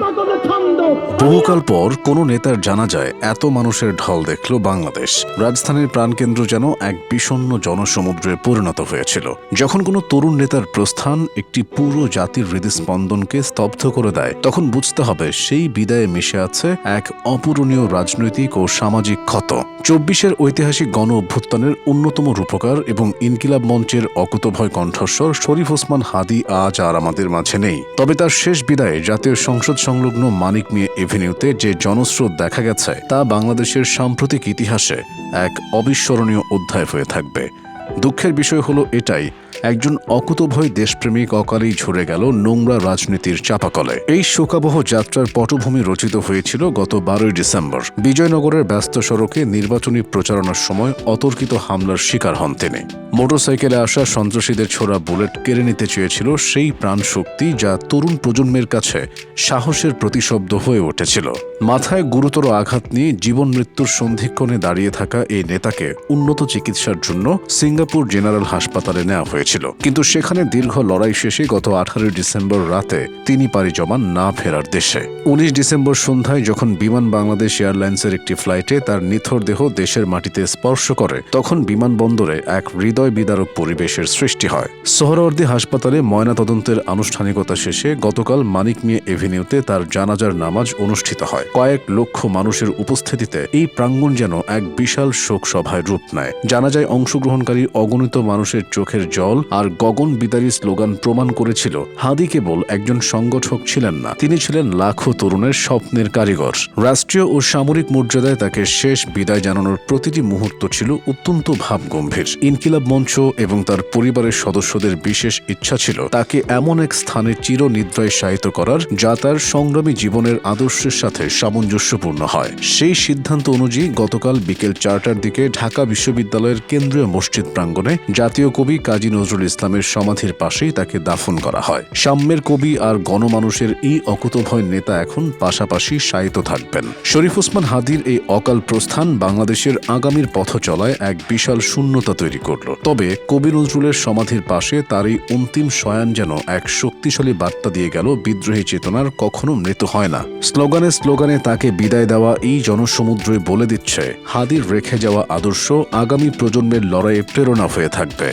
পাগলের বহুকাল পর কোনো নেতার জানা যায়, এত মানুষের ঢল দেখল বাংলাদেশ। রাজধানীর প্রাণকেন্দ্র যেন এক বিষণ্ণ জনসমুদ্রে পরিণত হয়েছিল। যখন কোনো তরুণ নেতার প্রস্থান একটি পুরো জাতির হৃদস্পন্দনকে স্তব্ধ করে দেয়, তখন বুঝতে হবে সেই বিদায়ে মিশে আছে এক অপূরণীয় রাজনৈতিক ও সামাজিক ক্ষত। চব্বিশের ঐতিহাসিক গণ অভ্যুত্থানের অন্যতম রূপকার এবং ইনকিলাব মঞ্চের অকুতভয় কণ্ঠস্বর শরীফ ওসমান হাদি আজ আর আমাদের মাঝে নেই। তবে তার শেষ বিদায়ে জাতীয় সংসদ সংলগ্ন মানিক মিয়া এভিনিউতে যে জনস্রোত দেখা গেছে, তা বাংলাদেশের সাম্প্রতিক ইতিহাসে এক অবিস্মরণীয় অধ্যায় হয়ে থাকবে। দুঃখের বিষয় হলো এটাই, একজন অকুতভয় দেশপ্রেমিক অকালেই ঝরে গেল নোংরা রাজনীতির চাপাকলে। এই শোকাবহ যাত্রার পটভূমি রচিত হয়েছিল গত বারোই ডিসেম্বর। বিজয়নগরের ব্যস্ত সড়কে নির্বাচনী প্রচারণার সময় অতর্কিত হামলার শিকার হন তিনি। মোটরসাইকেলে আসা সন্ত্রাসীদের ছোড়া বুলেট কেড়ে নিতে চেয়েছিল সেই প্রাণশক্তি যা তরুণ প্রজন্মের কাছে সাহসের প্রতিশব্দ হয়ে উঠেছিল। মাথায় গুরুতর আঘাত নিয়ে জীবন মৃত্যুর সন্ধিক্ষণে দাঁড়িয়ে থাকা এই নেতাকে উন্নত চিকিৎসার জন্য সিঙ্গাপুর জেনারেল হাসপাতালে নেওয়া হয়েছিল। কিন্তু সেখানে দীর্ঘ লড়াই শেষে গত আঠারোই ডিসেম্বর রাতে তিনি পাড়ি জমান না ফেরার দেশে। উনিশ ডিসেম্বর সন্ধ্যায় যখন বিমান বাংলাদেশ এয়ারলাইন্সের একটি ফ্লাইটে তার নিথর দেহ দেশের মাটিতে স্পর্শ করে, তখন বিমানবন্দরে এক হৃদয় বিদারক পরিবেশের সৃষ্টি হয়। সোহরাওয়ার্দী হাসপাতালে ময়নাতদন্তের আনুষ্ঠানিকতা শেষে গতকাল মানিক মিয়া এভিনিউতে তার জানাজার নামাজ অনুষ্ঠিত হয়। কয়েক লক্ষ মানুষের উপস্থিতিতে এই প্রাঙ্গণ যেন এক বিশাল শোক সভায় রূপ নেয়। জানাজায় অংশগ্রহণকারী অগণিত মানুষের চোখের জল আর গগন বিদারী স্লোগান প্রমাণ করেছিল, হাদি কেবল একজন সংগঠক ছিলেন না, তিনি ছিলেন লাখো তরুণের স্বপ্নের কারিগর। রাষ্ট্রীয় ও সামরিক মর্যাদায় তাকে শেষ বিদায় জানানোর প্রতিটি মুহূর্ত ছিল অত্যন্ত ভাবগম্ভীর। ইনকিলাব মঞ্চ এবং তার পরিবারের সদস্যদের বিশেষ ইচ্ছা ছিল। তাকে এমন এক স্থানে চিরনিদ্রায় শায়িত করার, যা তার সংগ্রামী জীবনের আদর্শের সাথে সামঞ্জস্যপূর্ণ হয়। সেই সিদ্ধান্ত অনুযায়ী গতকাল বিকেল চারটার দিকে ঢাকা বিশ্ববিদ্যালয়ের কেন্দ্রীয় মসজিদ প্রাঙ্গণে জাতীয় কবি কাজী নজরুল ইসলামের সমাধির পাশেই তাকে দাফন করা হয়। সাম্যের কবি আর গণমানুষের এই অকুতভয় নেতা এখন পাশাপাশি শায়িত থাকবেন। শরীফ ওসমান হাদির এই অকাল প্রস্থান বাংলাদেশের আগামীর পথ চলায় এক বিশাল শূন্যতা তৈরি করল। তবে কবি নজরুলের সমাধির পাশে তার এই অন্তিম শয়ান যেন এক শক্তিশালী বার্তা দিয়ে গেল, বিদ্রোহী চেতনার কখনো মৃত্যু হয় না। স্লোগানে স্লোগানে তাকে বিদায় দেওয়া এই জনসমুদ্রই বলে দিচ্ছে, হাদির রেখে যাওয়া আদর্শ আগামী প্রজন্মের লড়াইয়ে প্রেরণা হয়ে থাকবে।